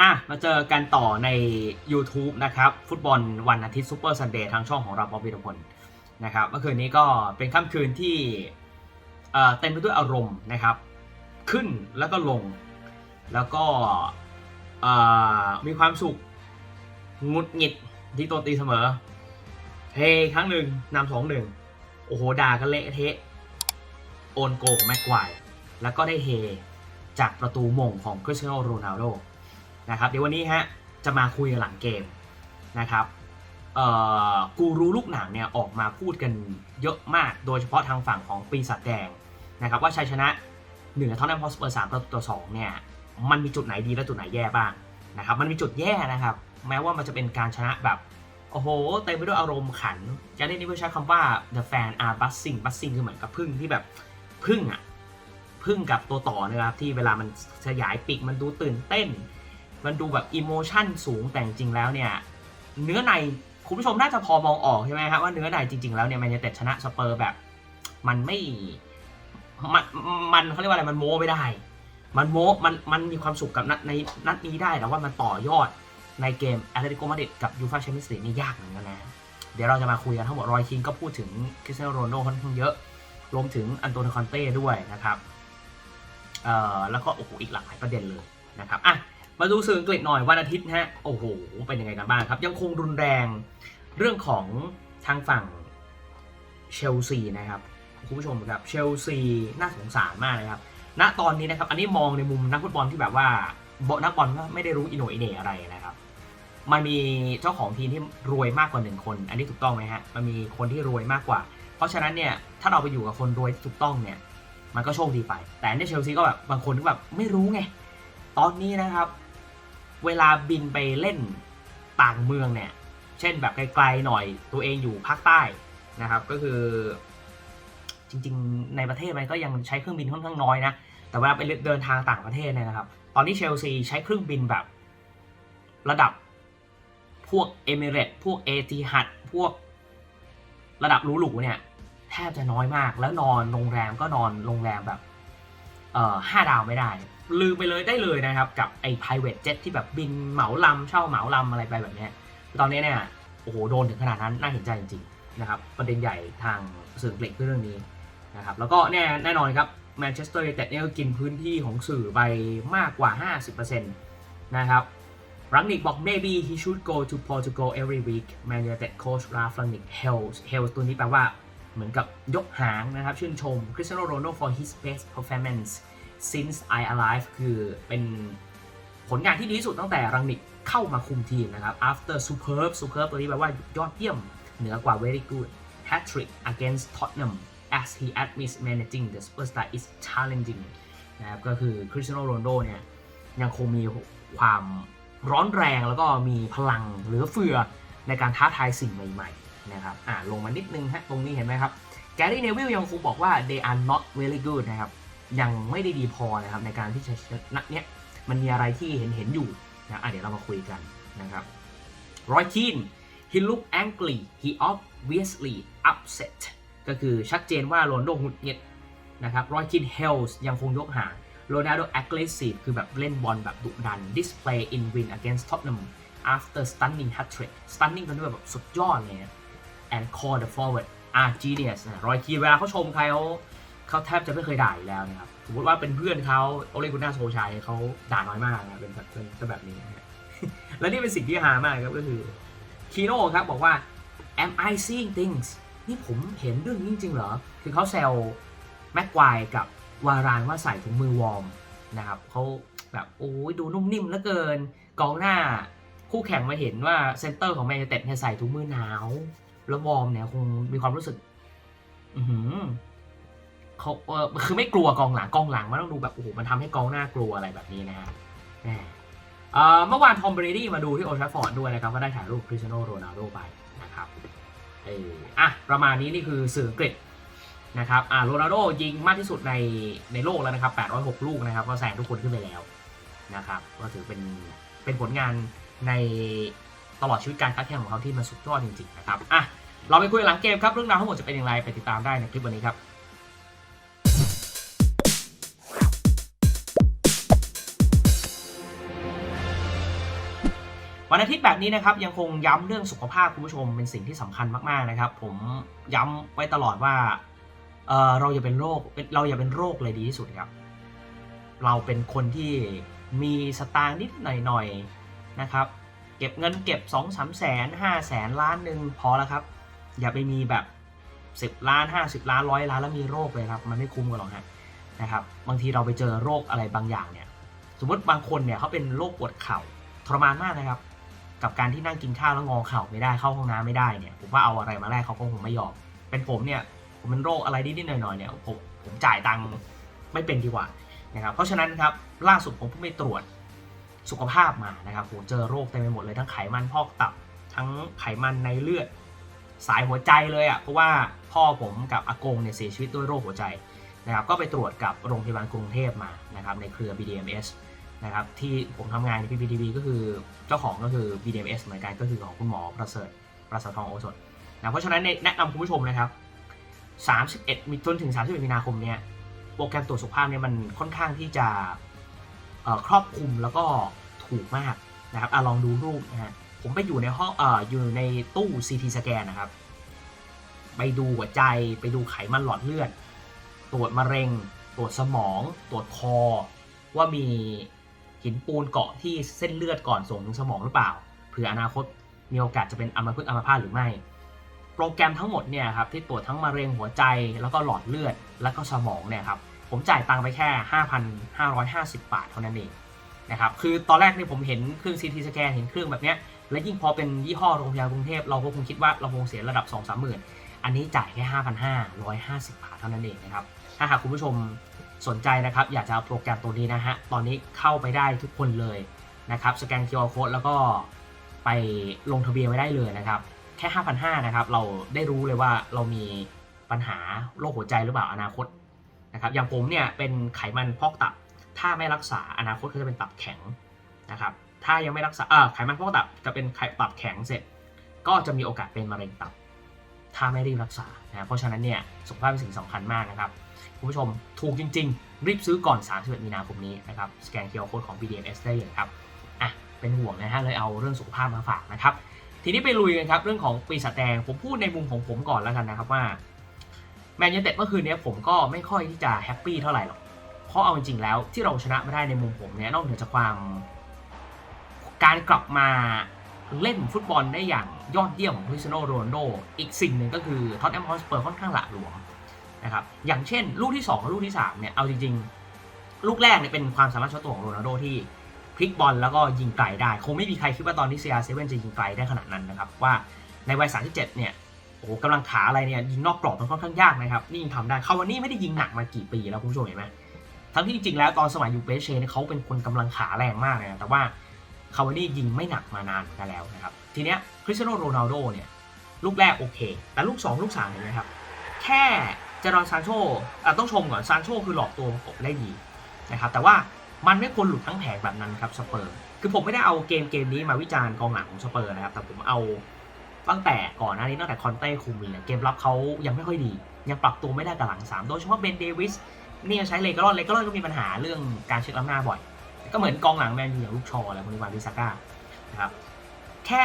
อะ มาเจอกันต่อใน YouTube นะครับ ฟุตบอลวันอาทิตย์ซูเปอร์ซันเดย์ทางช่องของเราบอวิรพลนะครับเมื่อคืนนี้ก็เป็นค่ำคืนที่เต็มไปด้วยอารมณ์นะครับ ขึ้นแล้วก็ลง แล้วก็มีความสุขงุดหงิดที่โดนตีเสมอเฮครั้งหนึ่งนำสองหนึ่งโอ้โหด่ากันเละเทะโอนโกของแม็กควายแล้วก็ได้เฮจากประตูมงของคริสเตียโนโรนัลโด นะครับเดี๋ยววันนี้ฮะจะมาคุยหลังเกมนะครับกูรู้ลูกหนังเนี่ยออกมาพูดกันเยอะมากโดยเฉพาะทางฝั่งของปีศาจแดงนะครับว่าชัยชนะเหนือทอตแนมฮอสเปอร์สามประตูต่อสองเนี่ยมันมีจุดไหนดีและจุดไหนแย่บ้างนะครับมันมีจุดแย่นะครับ แม้ว่ามันจะเป็นการชนะแบบโอ้โหเต็มไปด้วยอารมณ์ขันจานี่นี่เพื่อใช้คำว่า the fan are buzzing buzzing คือเหมือนกับพึ่งที่แบบพึ่งอะพึ่งกับตัวต่อนะครับที่เวลามันขยายปีกมันดูตื่นเต้น มันดูแบบอิโมชันสูงแต่จริงๆแล้วเนี่ย เนื้อในคุณผู้ชมน่าจะพอมองออกใช่ไหมครับว่าเนื้อในจริง ๆ แล้วเนี่ยแมนยูเต็ดชนะสเปอร์แบบ มันไม่มันมันเขาเรียกว่าอะไรมันโม้ไม่ได้ มันโม้มันมันมีความสุขกับนัดในนัดนี้ได้แต่ว่ามันต่อยอดในเกมแอตเลติโกมาดริดกับยูฟาแชมเปี้ยนส์ลีกนี่ยากเหมือนกันนะ เดี๋ยวเราจะมาคุยกันทั้งหมดรอยคิงก็พูดถึงคริสเตียโนโรนโดค่อนข้างเยอะ รวมถึงอันโตนิคอนเต้ด้วยนะครับ เอ่อแล้วก็โอ้โหอีกหลากหลายประเด็นเลยนะครับอะ มาดูสื่ออังกฤษหน่อยวันอาทิตย์นะฮะโอ้โหเป็นยังไงกันบ้างครับ ยังคงรุนแรงเรื่องของทางฝั่งเชลซีนะครับคุณผู้ชมครับเชลซีน่าสงสารมากเลยครับณตอนนี้นะครับอันนี้มองในมุมนักฟุตบอลที่แบบว่าบนักบอลก็ไม่ได้รู้อินโนอิเน่อะไรนะครับมันมีเจ้าของทีมที่รวยมากกว่าหนึ่งคน อันนี้ถูกต้องไหมฮะมันมีคนที่รวยมากกว่า เพราะฉะนั้นเนี่ยถ้าเราไปอยู่กับคนรวยที่ถูกต้องเนี่ยมันก็โชคดีไป แต่ในเชลซีก็แบบบางคนก็แบบไม่รู้ไงตอนนี้นะครับ เวลาบินไปเล่นต่างเมืองเนี่ย เช่นแบบไกลๆหน่อยตัวเองอยู่ภาคใต้นะครับ ก็คือ จริง ๆ ในประเทศมันก็ยังใช้เครื่องบินค่อนข้างน้อยนะ แต่เวลาไปเดินทางต่างประเทศเนี่ยนะครับ ตอนนี้เชลซีใช้เครื่องบินแบบระดับพวกเอมิเรตพวกเอติฮัดพวกระดับหรูๆเนี่ยแทบจะน้อยมากแล้วนอนโรงแรมก็นอนโรงแรมแบบเอ่อห้าดาวไม่ได้ ลืมไปเลยได้เลยนะครับ กับไอ้ private jet ที่แบบบินเหมาลำเช่าเหมาลำอะไรไปแบบเนี้ยตอนนี้เนี่ยโอ้โหโดนถึงขนาดนั้นน่าเห็นใจจริงๆนะครับประเด็นใหญ่ทางสื่ออังกฤษคือเรื่องนี้นะครับแล้วก็แน่แน่นอนครับแมนเชสเตอร์ยูไนเต็ดเนี่ยก็กินพื้นที่ของสื่อไปมากกว่า 50%นะครับรังนิกบอก maybe he should go to Portugal every week Man United coach Ralph Rangnick hails hails ตัวนี้แปลว่าเหมือนกับยกหางนะครับ ชื่นชม Cristiano Ronaldo for his best performance since I arrive คือเป็นผลงานที่ดีที่สุดตั้งแต่รังนิกเข้ามาคุมทีมนะครับ after superb superb ตัวนี้แปลว่ายอดเยี่ยมเหนือกว่า very good hat trick against Tottenham as he admits managing the superstar is challenging นะครับก็คือ Cristiano Ronaldo เนี่ยยังคงมีความร้อนแรงแล้วก็มีพลังเหลือเฟือในการท้าทายสิ่งใหม่ๆนะครับอ่าลงมานิดนึงฮะตรงนี้เห็นไหมครับแกรี่เนวิลยังคงบอกว่า they are not very good นะครับ ยังไม่ได้ดีพอนะครับในการที่จะชนะเนี้ยมันมีอะไรที่เห็นเห็นอยู่นะะเดี๋ยวเรามาคุยกันนะครับรอยคีน he look angry he obviously upset ก็คือชัดเจนว่าโรนโดหงุดหงิดนะครับรอยคินเฮลส์ยังคงยกหางโรนัลโด aggressive คือแบบเล่นบอลแบบดุดัน display in win against Tottenham after stunning hat trick stunning ตันี้แบบสุดยอดเลย and call the forward are genius รอยคีนเวลาเขาชมใครเขา เขาแทบจะไม่เคยด่าอยู่แล้วนะครับสมมติว่าเป็นเพื่อนเขาโอเลกุน่าโซชัยเขาด่าน้อยมากนะเป็นแบบเป็นแบบนี้นะฮะและนี่เป็นสิ่งที่ฮามากครับก็คือคีโน่ครับบอกว่า am I seeing things นี่ผมเห็นเรื่องนี้จริงๆเหรอ คือเขาแซวแม็กควายกับวารานว่าใส่ถุงมือวอร์มนะครับเขาแบบโอ้ยดูนุ่มนิ่มเหลือเกิน กองหน้าคู่แข่งมาเห็นว่าเซนเตอร์ของแมนยูเต็ดใส่ถุงมือหนาว แล้ววอร์มเนี่ยคงมีความรู้สึก อื เขาเออคือไม่กลัวกองหลังกองหลังมันต้องดูแบบโอ้โหมันทำให้กองหน้ากลัวอะไรแบบนี้นะฮะเมื่อวานทอมเบรดี้มาดูที่โอลด์แทราฟฟอร์ดด้วยนะครับก็ได้ถ่ายรูปคริสเตียโนโรนัลโดไปนะครับเอออะประมาณนี้นี่คือสื่ออังกนะครับอ่าโรนัลโดยิงมากที่สุดในในโลกแล้วนะครับ 806 ลูกนะครับ ก็แซงทุกคนขึ้นไปแล้วนะครับก็ถือเป็นเป็นผลงานในตลอดชีวิตการค้าแข่งของเขาที่มันสุดยอดจริงๆนะครับอะเราไปคุยหลังเกมครับเรื่องราวทั้งหมดจะเป็นอย่างไรไปติดตามได้ในคลิปวันนี้ครับ วันอาทิตย์แบบนี้นะครับยังคงย้ำเรื่องสุขภาพคุณผู้ชมเป็นสิ่งที่สำคัญมากๆนะครับ ผมย้ำไว้ตลอดว่าเออเราอย่าเป็นโรคเราอย่าเป็นโรคเลยดีที่สุดครับเราเป็นคนที่มีสตางค์นิดหน่อยๆนะครับ เก็บเงินเก็บ 2 3แสน5แสนล้านหนึ่งพอแล้วครับ อย่าไปมีแบบ 10 ล้าน 50 ล้านร้อยล้านแล้วมีโรคเลยครับ มันไม่คุ้มกันหรอกฮะนะครับบางทีเราไปเจอโรคอะไรบางอย่างเนี่ย สมมติบางคนเนี่ยเขาเป็นโรคปวดเข่าทรมานมากนะครับ กับการที่นั่งกินข้าวแล้วงอเข่าไม่ได้เข้าห้องน้ำไม่ได้เนี่ยผมว่าเอาอะไรมาแลกเขาก็คงไม่ยอม เป็นผมเนี่ยผมเป็นโรคอะไรนิดๆหน่อยๆเนี่ยผมผมจ่ายตังค์ไม่เป็นดีกว่านะครับเพราะฉะนั้นครับล่าสุดผมเพิ่งไปตรวจสุขภาพมานะครับผมเจอโรคเต็มไปหมดเลยทั้งไขมันพอกตับ ทั้งไขมันในเลือด สายหัวใจเลยอะ่ะเพราะว่าพ่อผมกับอากงเนี่ยเสียชีวิตด้วยโรคหัวใจนะครับก็ไปตรวจกับโรงพยาบาลกรุงเทพมานะครับในเครือ BDMS นะครับที่ผมทำงานใน PPTV ก็คือเจ้าของก็คือ BDMS เหมือนกันก็คือของคุณหมอประเสริฐประเสริฐทองโอสถนะเพราะฉะนั้นแนะนำคุณผู้ชมนะครับ 31 มีจนถึง 31 มีนาคมเนี่ยโปรแกรมตรวจสุขภาพเนี่ยมันค่อนข้างที่จะครอบคลุมแล้วก็ถูกมากนะครับอลองดูรูปนะฮะผมไปอยู่ในห้องเอออยู่ในตู้ CT สแกนนะครับ ไปดูหัวใจไปดูไขมันหลอดเลือด ตรวจมะเร็ง ตรวจสมอง ตรวจคอ ว่ามี หินปูนเกาะที่เส้นเลือดก่อนส่งถึงสมองหรือเปล่าเผื่ออนาคตมีโอกาสจะเป็นอัมพฤกษ์อัมพาตหรือไม่ โปรแกรมทั้งหมดเนี่ยครับที่ตรวจทั้งมะเร็งหัวใจแล้วก็หลอดเลือดแล้วก็สมองเนี่ยครับผมจ่ายตังค์ไปแค่ 5,550 บาทเท่านั้นเองนะครับคือตอนแรกเนี่ยผมเห็นเครื่อง CT สแกนเห็นเครื่องแบบเนี้ยและยิ่งพอเป็นยี่ห้อโรงพยาบาลกรุงเทพเราก็คงคิดว่าเราคงเสียระดับ 2 3 หมื่น อันนี้จ่ายแค่ 5,550 บาทเท่านั้นเองนะครับ ถ้าหากคุณผู้ชม สนใจนะครับอยากจะเอาโปรแกรมตัวนี้นะฮะ ตอนนี้เข้าไปได้ทุกคนเลยนะครับ สแกน QR Code แล้วก็ไปลงทะเบียนไว้ได้เลยนะครับ แค่5,500นะครับ เราได้รู้เลยว่าเรามีปัญหาโรคหัวใจหรือเปล่าอนาคตนะครับ อย่างผมเนี่ยเป็นไขมันพอกตับ ถ้าไม่รักษาอนาคตก็จะเป็นตับแข็งนะครับ ถ้ายังไม่รักษาเออไขมันพอกตับจะเป็นไขตับแข็งเสร็จ ก็จะมีโอกาสเป็นมะเร็งตับ ถ้าไม่รีบรักษานะเพราะฉะนั้นเนี่ยสุขภาพเป็นสิ่งสำคัญมากนะครับ คุณผู้ชมถูกจริง ๆ รีบซื้อก่อน 31 มีนาคมนี้นะครับสแกน QR Code ของ BDMS ได้เลยครับอะเป็นห่วงนะฮะเลยเอาเรื่องสุขภาพมาฝากนะครับ ทีนี้ไปลุยกันครับ เรื่องของปีศาจแดงผมพูดในมุมของผมก่อนแล้วกันนะครับว่าแมนยูเต็ดเมื่อคืนนี้ผมก็ไม่ค่อยที่จะแฮปปี้เท่าไหร่หรอกเพราะเอาจริงๆแล้วที่เราชนะไม่ได้ในมุมผมเนี่ยนอกเหนือจากความ การกลับมาเล่นฟุตบอลได้อย่างยอดเยี่ยมของคริสเตียโนโรนโด อีกสิ่งหนึ่งก็คือท็อตแนมฮอสเปอร์ค่อนข้างหละหลวม นะครับอย่างเช่น ลูกที่2กับลูกที่3เนี่ยเอาจริงๆ ลูกแรกเนี่ยเป็นความสามารถเฉพาะตัวของโรนัลโดที่พลิกบอลแล้วก็ยิงไกลได้คงไม่มีใครคิดว่าตอนที่ CR7 จะยิงไกลได้ขนาดนั้นนะครับว่าในวัย 37 เนี่ยโอ้โหกำลังขาอะไรเนี่ยยิงนอกกรอบมันค่อนข้างยากนะครับนี่ยิงทำได้คาวานี่ไม่ได้ยิงหนักมากี่ปีแล้วคุณผู้ชมเห็นไหมทั้งที่จริงๆแล้วตอนสมัยยูเปเชเนี่ยเขาเป็นคนกำลังขาแรงมากเลยนะแต่ว่าคาวานี่ยิงไม่หนักมานานกันแล้วนะครับทีเนี้ยคริสเตียโนโรนัลโดเนี่ยลูกแรกโอเค แต่ลูก 2 ลูก3เห็นไหมครับแค่ เจรอนซานโชอะต้องชมก่อนซานโชคือหลอกตัวประกได้ดีนะครับแต่ว่ามันไม่ควรหลุดทั้งแผงแบบนั้นครับสเปอร์คือผมไม่ได้เอาเกมเกมนี้มาวิจารณ์กองหลังของสเปอร์นะครับแต่ผมเอาตั้งแต่ก่อนหน้านี้ตั้งแต่คอนเต้คุมเนี่ยเกมรับเขายังไม่ค่อยดี ยังปรับตัวไม่ได้กับหลัง3โดยเฉพาะเบนเดวิสนี่ยใช้เลกรอนเลกรอนก็มีปัญหาเรื่องการเช็คล้ำหน้าบ่อย ก็เหมือนกองหลังแมนยูอย่างลูกชออะไรพวกนี้วานดิซาก้านะครับแค่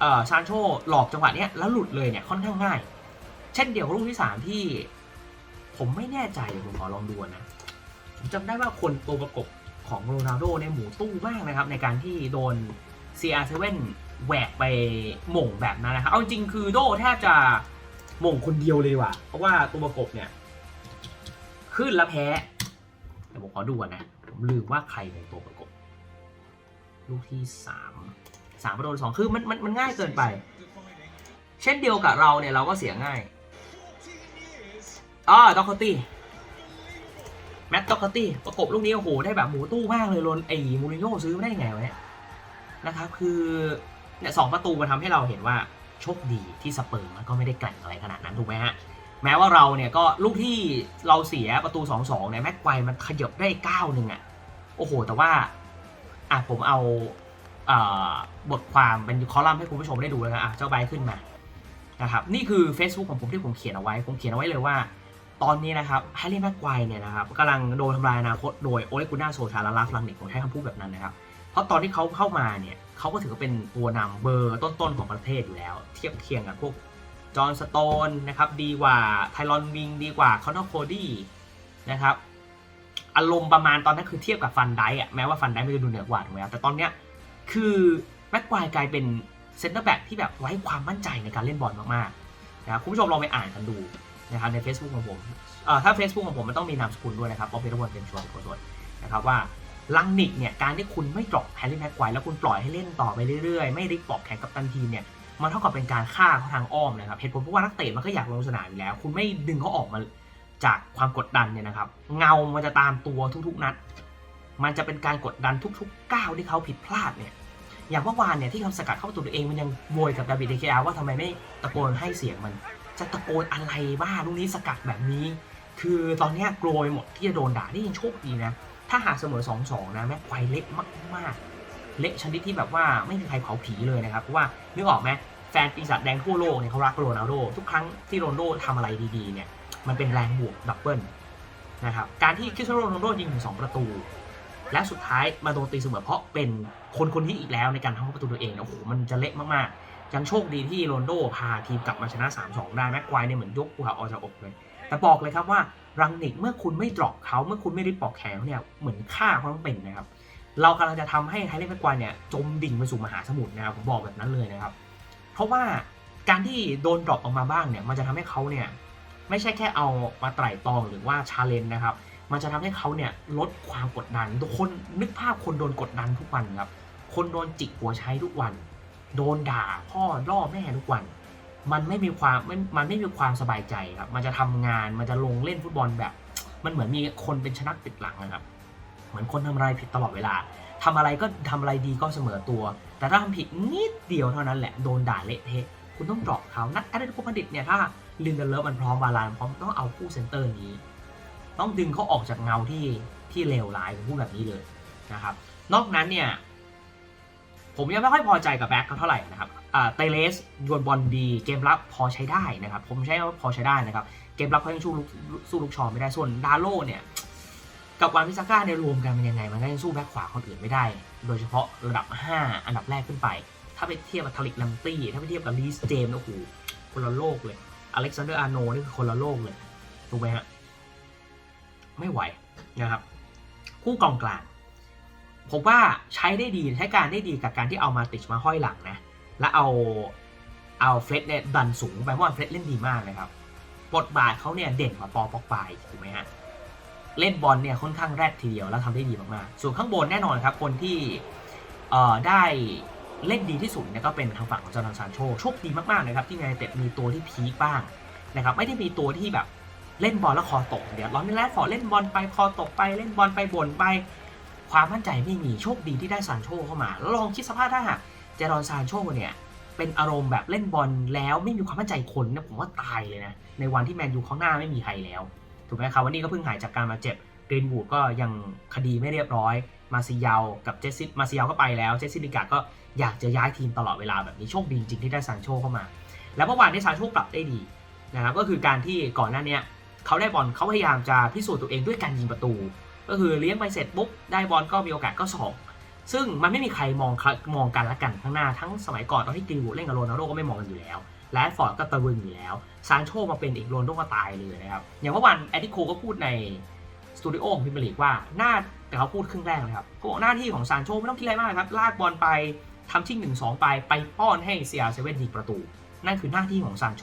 เอ่อซานโชหลอกจังหวะเนี้ยแล้วหลุดเลยเนี่ยค่อนข้างง่าย เช่นเดียวกับลูกที่ 3 ที่ ผมไม่แน่ใจเดี๋ยวผมขอลองดูนะผมจำได้ว่าคนตัวประกบของโรนัลโดเนี่ยหมูตู้มากนะครับ ในการที่โดน CR7 แหวกไปหม่งแบบนั้นนะครับ เอาจริงคือโดแทบจะหม่งคนเดียวเลยว่ะ เพราะว่าตัวประกบเนี่ย ขึ้นแล้วแพ้แต่ผมขอดูนนะผมลืมว่าใครเป็นตัวประกบ ลูกที่สามสามประตูสองคือมันมันมันง่ายเกินไป เช่นเดียวกับเราเนี่ยเราก็เสียง่าย อ๋อด็อกคอตตี้แมตต์ต็อกตี้ประกบลูกนี้โอ้โหได้แบบหมูตู้มากเลยโรนไอ้มูรินโญ่ซื้อไม่ได้ไงวะเนี่ยนะครับคือเนี่ยสองประตูมาทำให้เราเห็นว่าโชคดีที่สเปอร์มันก็ไม่ได้แกร่งอะไรขนาดนั้นถูกไหมฮะแม้ว่าเราเนี่ยก็ลูกที่เราเสียประตู 2-2เนี่ยแม็กไกวมันขยับได้ก้าวหนึ่งอะโอ้โห แต่ว่าอะผมเอาเอ่อบทความเป็นคอลัมน์ให้คุณผู้ชมได้ดูแล้วกันอะเจ้าใบขึ้นมานะครับนี่คือ Facebook ของผมที่ผมเขียนเอาไว้ ผมเขียนเอาไว้เลยว่า ตอนนี้นะครับแฮร์รี่แม็กไกวเนี่ยนะครับกำลังโดนทำลายอนาคตโดยโอเลกุน่าโซชาและลาฟลังนิกผมใช้คำพูดแบบนั้นนะครับ เพราะตอนที่เขาเข้ามาเนี่ยเขาก็ถือว่าเป็นตัวนำเบอร์ต้นๆของประเทศอยู่แล้ว เทียบเคียงกับพวกจอห์นสโตนนะครับดีกว่าไทรอนวิงดีกว่าคอนนอร์โคดี้นะครับอารมณ์ประมาณตอนนั้นคือเทียบกับฟันไดอะแม้ว่าฟันไดไม่จะดูเหนือกว่าถูกไหมครับแต่ตอนเนี้ยคือแม็กควายกลายเป็นเซนเตอร์แบ็กที่แบบไว้ความมั่นใจในการเล่นบอลมากๆนะครับคุณผู้ชมลองไปอ่านกันดู นะครับใน Facebook ของผมเอ่อถ้า Facebook ของผมมันต้องมีนามสกุลด้วยนะครับเพราะเป็นระบบเป็นชวนโคตรนะครับว่าลังนิกเนี่ยการที่คุณไม่ดรอปแฮร์รี่แม็กไกวร์แล้วคุณปล่อยให้เล่นต่อไปเรื่อยๆ ไม่ริกปอกแข่งกับตันทีมเนี่ยมันเท่ากับเป็นการฆ่าเขาทางอ้อมนะครับเหตุผลเพราะว่านักเตะมันก็อยากลงสนามอยู่แล้ว คุณไม่ดึงเขาออกมาจากความกดดันเนี่ยนะครับ เงามันจะตามตัวทุกๆนัด มันจะเป็นการกดดันทุกๆก้าวที่เขาผิดพลาดเนี่ยอย่างเมื่อวานเนี่ยที่เขาสกัดเข้าประตูตัวเองมันยังโวยกับดาวิดเดเคอาว่าทำไมไม่ตะโกนให้เสียงมัน จะตะโกนอะไรบ้าลูกนี้สกัดแบบนี้ คือตอนนี้กลัวหมดที่จะโดนด่านี่ยังโชคดีนะ ถ้าหากเสมอ2-2นะแม็กไกวเละมากๆ เละชนิดที่แบบว่าไม่มีใครเผาผีเลยนะครับ เพราะว่านึกออกไหมแฟนปีศาจแดงทั่วโลกเนี่ยเขารักโรนัลโดทุกครั้งที่โรนัลโดทำอะไรดีๆเนี่ยมันเป็นแรงบวกดับเบิลนะครับการที่คริสเตียโนโรนัลโดยิงถึง2ประตู และสุดท้ายมาโดนตีเสมอเพราะเป็นคนคนนี้อีกแล้วในการทำประตูตัวเองโอ้โหมันจะเละมากๆ ยังโชคดีที่โรนโดพาทีมกลับมาชนะ 3-2 ได้แม็กไกวเนี่ยเหมือนยกภูเขาออกจากอกเลย แต่บอกเลยครับว่ารังนิกเมื่อคุณไม่ดรอปเขาเมื่อคุณไม่ริบปอกแขนเขาเนี่ยเหมือนฆ่าเขาต้องเป็นนะครับ เรากำลังจะทำให้ไทเลอร์แม็กควายเนี่ยจมดิ่งไปสู่มหาสมุทรนะครับผมบอกแบบนั้นเลยนะครับ เพราะว่าการที่โดนดรอปออกมาบ้างเนี่ยมันจะทำให้เขาเนี่ยไม่ใช่แค่เอามาไตร่ตรองหรือว่าชาเลนจ์นะครับมันจะทำให้เขาเนี่ยลดความกดดันทุกคนนึกภาพคนโดนกดดันทุกวันครับคนโดนจิกหัวใช้ทุกวัน โดนด่าพ่อล่อแม่ทุกวัน มันไม่มีความไม่มันไม่มีความสบายใจครับ มันจะทำงานมันจะลงเล่นฟุตบอลแบบ มันเหมือนมีคนเป็นชนักติดหลังนะครับ เหมือนคนทำอะไรผิดตลอดเวลาทำอะไรก็ทำอะไรดีก็เสมอตัว แต่ถ้าทำผิดนิดเดียวเท่านั้นแหละโดนด่าเละเทะคุณต้องดรอปเขานักแอดเดนโคพันดิตเนี่ยถ้าลินเดเลอร์มันพร้อมบาลานซ์พร้อมต้องเอาคู่เซนเตอร์นี้ ต้องดึงเขาออกจากเงาที่ที่เลวร้ายผมพูดแบบนี้เลยนะครับ นอกนั้นเนี่ย ผมยังไม่ค่อยพอใจกับแบ็คเขาเท่าไหร่นะครับเตเลสยวนบอลดี เกมรับพอใช้ได้นะครับ ผมใช้ว่าพอใช้ได้นะครับ เกมรับเขายังสู้ลูกสู้ลูกชอไม่ได้ส่วนดาโลเนี่ยกับวานพิซาก้าเนี่ยรวมกันเป็นยังไง มันก็ยังสู้แบ็คขวาคนอื่นไม่ได้ โดยเฉพาะระดับ 5 อันดับแรกขึ้นไป ถ้าไปเทียบกับทาริกลัมตี้ ถ้าไปเทียบกับลีสเจมส์โอ้โหคนละโลกเลย อเล็กซานเดอร์อาร์โนนี่คือคนละโลกเลยถูกไหมฮะไม่ไหวนะครับ คู่กองกลาง ผมว่าใช้ได้ดีใช้การได้ดีกับการที่เอามาติชมาห้อยหลังนะ และเอาเอาเฟรดเนี่ยดันสูงไปเพราะว่าเฟรดเล่นดีมากนะครับบทบาทเขาเนี่ยเด่นกว่าปอปอกปายถูกไหมฮะเล่นบอลเนี่ยค่อนข้างแรกทีเดียวแล้วทำได้ดีมากๆ ส่วนข้างบนแน่นอนครับ คนที่เอ่อได้เล่นดีที่สุดเนี่ยก็เป็นทางฝั่งของจอร์แดนซานโชโชคดีมากๆนะครับที่ในเต็ดมีตัวที่พีคบ้างนะครับไม่ได้มีตัวที่แบบเล่นบอลแล้วคอตกเดี๋ยวร้อนไม่แลฟอร์เล่นบอลไปคอตกไปเล่นบอลไปบ่นไป ความมั่นใจไม่มีโชคดีที่ได้ซานโชเข้ามาแล้วลองคิดสภาพถ้าหากเจรอนซานโชเนี่ยเป็นอารมณ์แบบเล่นบอลแล้วไม่มีความมั่นใจคนนี่ยผมว่าตายเลยนะ ในวันที่แมนยูข้างหน้าไม่มีใครแล้ว ถูกไหมครับวันนี้ก็เพิ่งหายจากการมาเจ็บกรีนวูดก็ยังคดีไม่เรียบร้อย มาซิยาวกับเจสซิมาซิยาวก็ไปแล้วเจสซิลิกาก็อยากจะย้ายทีมตลอดเวลาแบบนี้โชคดีจริงที่ได้ซานโชเข้ามา แล้วเมื่อวานที่ซานโชปรับได้ดีนะครับก็คือการที่ก่อนหน้านี้เขาได้บอลเขาพยายามจะพิสูจน์ตัวเองด้วยการยิงประตู ก็คือเลี้ยงไปเสร็จปุ๊บได้บอลก็มีโอกาสก็สองซึ่งมันไม่มีใครมองมองกันละกันข้างหน้าทั้งสมัยก่อนตอนที่กรีนวูดเล่นกับโรนัลโดก็ไม่มองกันอยู่แล้วแลดฟอร์ดก็ตะลึงอยู่แล้วซานโชมาเป็นอีกโรนลโดก็ตายเลยนะครับ อย่างเมื่อวานแอดดิโคก็พูดในสตูดิโอของพิมพ์ลีกว่าหน้าแต่เขาพูดครึ่งแรกนะครับเขาบอกหน้าที่ของซานโชไม่ต้องคิดอะไรมากครับ ลากบอลไปทำชิ่งหนึ่งสองไป ไปป้อนให้เซียเซเว่นยิงประตู นั่นคือหน้าที่ของซานโช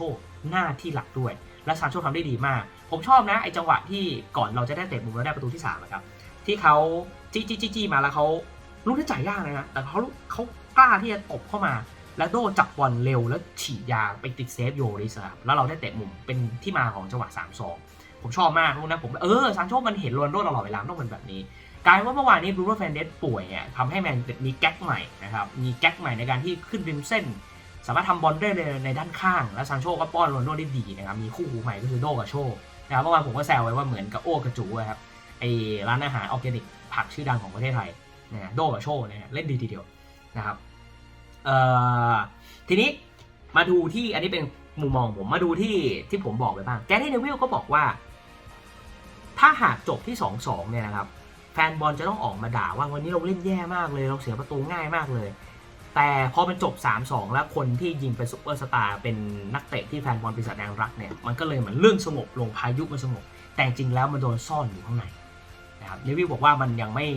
หน้าที่หลักด้วย และซานโชทำได้ดีมาก ผมชอบนะไอจังหวะที่ก่อนเราจะได้เตะมุมแล้วได้ประตูที่3นะครับที่เขาจี้จี้จี้จี้มาแล้วเขาลูกที่จ่ายยากเลยนะแต่เขาเขากล้าที่จะตบเข้ามา แล้วโดจับบอลเร็วแล้วฉีดยาไปติดเซฟโยริสครับแล้วเราได้เตะมุมเป็นที่มาของจังหวะ3 2ผมชอบมากรู้นะผมเออซานโชมันเห็นโรนโดตลอดเวลาต้องเป็นแบบนี้กลายว่าเมื่อวานนี้บรูโน่แฟนเดสป่วยเนี่ยทำให้แมนมีแก๊กใหม่นะครับมีแก๊กใหม่ในการที่ขึ้นริมเส้น สามารถทำบอลได้ในในด้านข้าง และซานโชก็ป้อนโรนโดได้ดีนะครับมีคู่หูใหม่ก็คือโดกับโช นะครับเมื่อวานผมก็แซวไว้ว่าเหมือนกับโอ้กับจูครับไอร้านอาหารออร์แกนิกผักชื่อดังของประเทศไทยนะโดกับโชนะฮะเล่นดีทีเดียวนะครับเอ่อทีนี้มาดูที่อันนี้เป็นมุมมองผมมาดูที่ที่ผมบอกไปบ้างแกรี่เนวิลก็บอกว่า ถ้าหากจบที่ 2-2 เนี่ยนะครับ แฟนบอลจะต้องออกมาด่าว่าวันนี้เราเล่นแย่มากเลย เราเสียประตูง่ายมากเลย แต่พอมันจบ 3-2 แล้วคนที่ยิงเป็นซุปเปอร์สตาร์เป็นนักเตะที่แฟนบอลปีศาจแดงรักเนี่ยมันก็เลยเหมือนเรื่องสงบลงพายุมันสงบแต่จริงแล้วมันโดนซ่อนอยู่ข้างในนะครับเนวิลบอกว่ามันยังไม่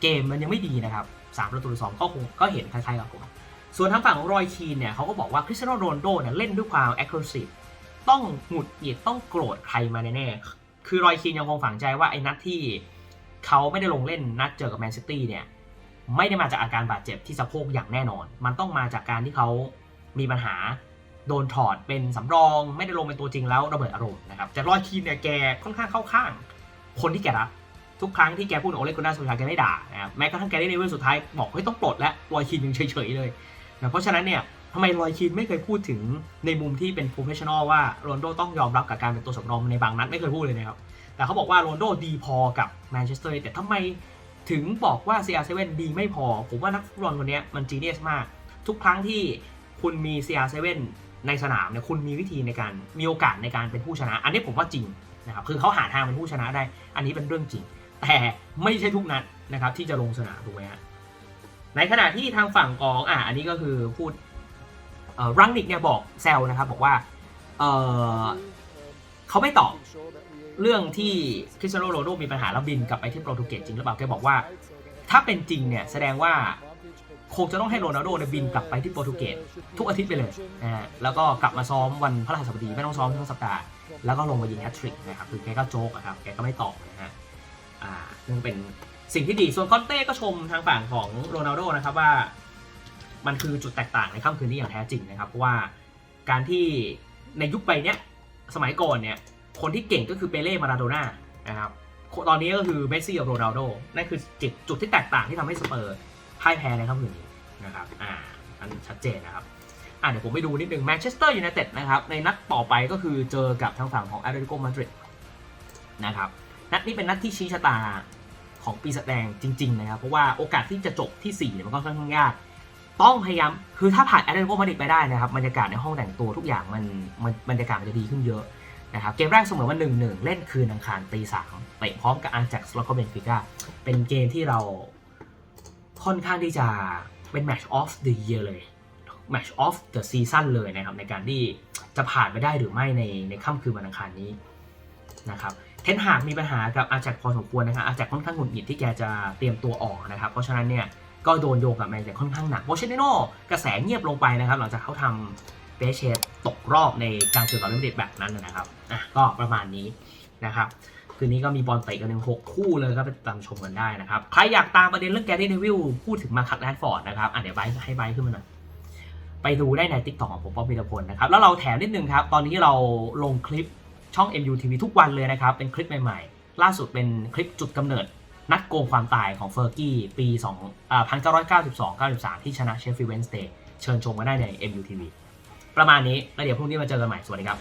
เกมมันยังไม่ดีนะครับสามประตูต่อสองก็คงก็เห็นคล้ายๆกับผมส่วนทางฝั่งของรอยคีนเนี่ยเขาก็บอกว่าคริสเตียโนโรนโดเนี่ยเล่นด้วยความแอคทีฟต้องหงุดหงิดต้องโกรธใครมาแน่ๆคือรอยคีนยังคงฝังใจว่าไอ้นัดที่เขาไม่ได้ลงเล่นนัดเจอกับแมนซิตี้เนี่ย ไม่ได้มาจากอาการบาดเจ็บที่สะโพกอย่างแน่นอน มันต้องมาจากการที่เขามีปัญหาโดนถอดเป็นสำรอง ไม่ได้ลงเป็นตัวจริงแล้วระเบิดอารมณ์นะครับแต่รอยคีนเนี่ยแกค่อนข้างเข้าข้าง คนที่แกรักทุกครั้งที่แกพูดโอเลกุน่าโซชาแกไม่ด่านะครับแม้กระทั่งแกได้ในเวลสุดท้ายบอกเฮ้ยต้องปลดแล้วรอยคีนยังเฉยๆเลยนะเพราะฉะนั้นเนี่ยทำไมรอยคีนไม่เคยพูดถึงในมุมที่เป็นโปรเฟชชั่นอลว่าโรนโดต้องยอมรับกับการเป็นตัวสำรองในบางนัดไม่เคยพูดเลยนะครับแต่เขาบอกว่าโรนโดดีพอกับแมนเชสเตอร์แต่ทำไม ถึงบอกว่า CR7 ดีไม่พอ ผมว่านักฟุตบอลคนนี้มันจีเนียสมาก ทุกครั้งที่คุณมี CR7 ในสนามเนี่ยคุณมีวิธีในการมีโอกาสในการเป็นผู้ชนะ อันนี้ผมว่าจริงนะครับคือเขาหาทางเป็นผู้ชนะได้ อันนี้เป็นเรื่องจริง แต่ไม่ใช่ทุกนัดนะครับที่จะลงสนามถูกไหมฮะในขณะที่ทางฝั่งของอะอันนี้ก็คือพูดเอ่อรังนิกเนี่ยบอกแซวนะครับบอกว่าเออเขาไม่ตอบ เรื่องที่คริสเตียโนโรนัลโดมีปัญหาแล้วบินกลับไปที่โปรตุเกสจริงหรือเปล่าแกบอกว่า ถ้าเป็นจริงเนี่ยแสดงว่าคงจะต้องให้โรนัลโดเนี่ยบินกลับไปที่โปรตุเกสทุกอาทิตย์ไปเลยนะฮะแล้วก็กลับมาซ้อมวันพฤหัสบดีไม่ต้องซ้อมทั้งสัปดาห์ แล้วก็ลงมายิงแฮตทริกนะครับคือแกก็โจกอะครับแกก็ไม่ตอบนะฮะอ่าซึ่งเป็นสิ่งที่ดีส่วนคอนเต้ก็ชมทางฝั่งของโรนัลโดนะครับว่า มันคือจุดแตกต่างในค่ำคืนนี้อย่างแท้จริงนะครับเพราะว่าการที่ในยุคใบเนี้ยสมัยก่อนเนี่ย คนที่เก่งก็คือเปเล่มาราโดน่านะครับตอนนี้ก็คือเมสซี่กับโรนัลโดนั่นคือจุดจุดที่แตกต่างที่ทำให้สเปอร์พ่ายแพ้ในค่ำคืนนี้นะครับอ่าอันชัดเจนนะครับอ่าเดี๋ยวผมไปดูนิดนึงแมนเชสเตอร์ยูไนเต็ดนะครับในนัดต่อไปก็คือเจอกับทางฝั่งของแอตเลติโกมาดริดนะครับนัดนี้เป็นนัดที่ชี้ชะตาของปีศาจแดงจริง ๆ นะครับ เพราะว่าโอกาสที่จะจบที่4เนี่ยมันก็ค่อนข้างยาก ต้องพยายามคือถ้าผ่านแอตเลติโกมาดริดไปได้นะครับบรรยากาศในห้องแต่งตัวทุกอย่างมันมันบรรยากาศมันจะดีขึ้นเยอะ นะครับเกมแรกเสมอมาหนึ่งหนึ่งเล่นคืนอังคารตีสามเตะพร้อมกับอาร์แจ็กซ์แล้วก็เบนฟิก้าเป็นเกมที่เราค่อนข้างที่จะเป็นแมตช์ออฟเดอะเยียร์เลยแมตช์ออฟเดอะซีซั่นเลยนะครับ ในการที่จะผ่านไปได้หรือไม่ในในค่ำคืนวันอังคารนี้นะครับเทนหากมีปัญหากับอาแจ็กพอสมควรนะครับอาแจ็กค่อนข้างหงุดหงิดที่แกจะเตรียมตัวออกนะครับ เพราะฉะนั้นเนี่ยก็โดนโยงกับแมนแจ็คค่อนข้างหนักโบเชติโน่กระแสเงียบลงไปนะครับ หลังจากเขาทำ เบสเชฟตกรอบในการเจอกับเรอัลมาดริดแบบนั้นนะครับอะก็ประมาณนี้นะครับคืนนี้ก็มีบอลเตะกันหนึ่งหกคู่เลยก็ไปตามชมกันได้นะครับ ใครอยากตามประเด็นเรื่องแกรี่เนวิลพูดถึงมาคัตแรดฟอร์ดนะครับอะเดี๋ยวไบให้ไบขึ้นมาหน่อยไปดูได้ในติ๊กต็อกของผมป๊อปพิรพลนะครับ แล้วเราแถมนิดนึงครับ ตอนนี้เราลงคลิปช่อง MUTV ทุกวันเลยนะครับ เป็นคลิปใหม่ๆ ล่าสุดเป็นคลิปจุดกำเนิด นัดโกงความตายของเฟอร์กี้ปี2อ่า1992-93 ที่ชนะเชฟฟิลด์เวนสเตย์เชิญชมมาได้ใน MUTV ประมาณนี้แล้วเดี๋ยวพรุ่งนี้มาเจอกันใหม่สวัสดีครับ